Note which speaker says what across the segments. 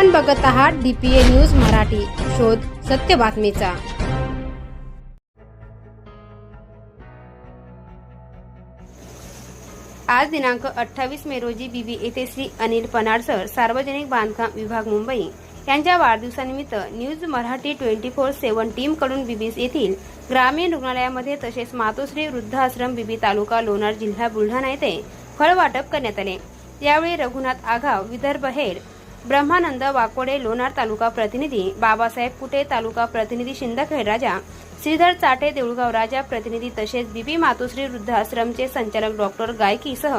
Speaker 1: आपण बघत आहात डीपीए न्यूज मराठी. शोध सत्य बातमीचा. आज दिनांक अठ्ठावीस मे रोजी बीबी येथे श्री अनिल पनाडसर सार्वजनिक बांधकाम विभाग मुंबई यांच्या वाढदिवसानिमित्त news Marathi twenty four seven टीमकडून बीबी येथील ग्रामीण रुग्णालयामध्ये तसेच मातोश्री वृद्धाश्रम बीबी तालुका लोणार जिल्हा बुलढाणा येथे फळ वाटप करण्यात आले. यावेळी रघुनाथ आघाव विदर्भ हेड ब्रह्मानंद वाकोडे लोणार तालुका प्रतिनिधी बाबासाहेब कुटे तालुका प्रतिनिधी शिंदखेड राजा श्रीधर चाटे देऊळगाव राजा प्रतिनिधी तसेच बीबी मातोश्री वृद्धाश्रमचे संचालक डॉक्टर गायकीसह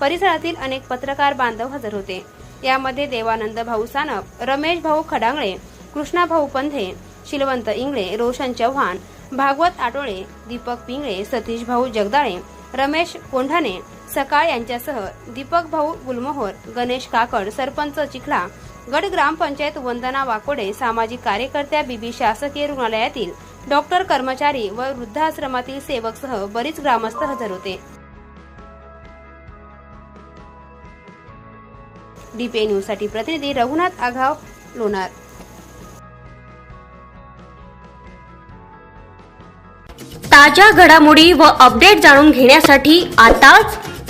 Speaker 1: परिसरातील अनेक पत्रकार बांधव हजर होते. यामध्ये देवानंद भाऊ सानप रमेश भाऊ खडांगळे कृष्णा भाऊ पंधे शिलवंत इंगळे रोशन चव्हाण भागवत आटोळे दीपक पिंगळे सतीश भाऊ जगदाळे रमेश कोंढाणे सकाळ यांच्यासह दीपक भाऊ गुलमोहर गणेश काकड सरपंच चिखला गड ग्रामपंचायत वंदना वाकोडे सामाजिक कार्यकर्त्या बीबी शासकीय रुग्णालयातील डॉक्टर कर्मचारी व वृद्धाश्रमातील सेवकसह बरीच ग्रामस्थ हजर होते. डीपीए न्यूजसाठी प्रतिनिधी रघुनाथ आघाव लोणार.
Speaker 2: ताज्या घडामोडी व अपडेट जाणून घेण्यासाठी आताच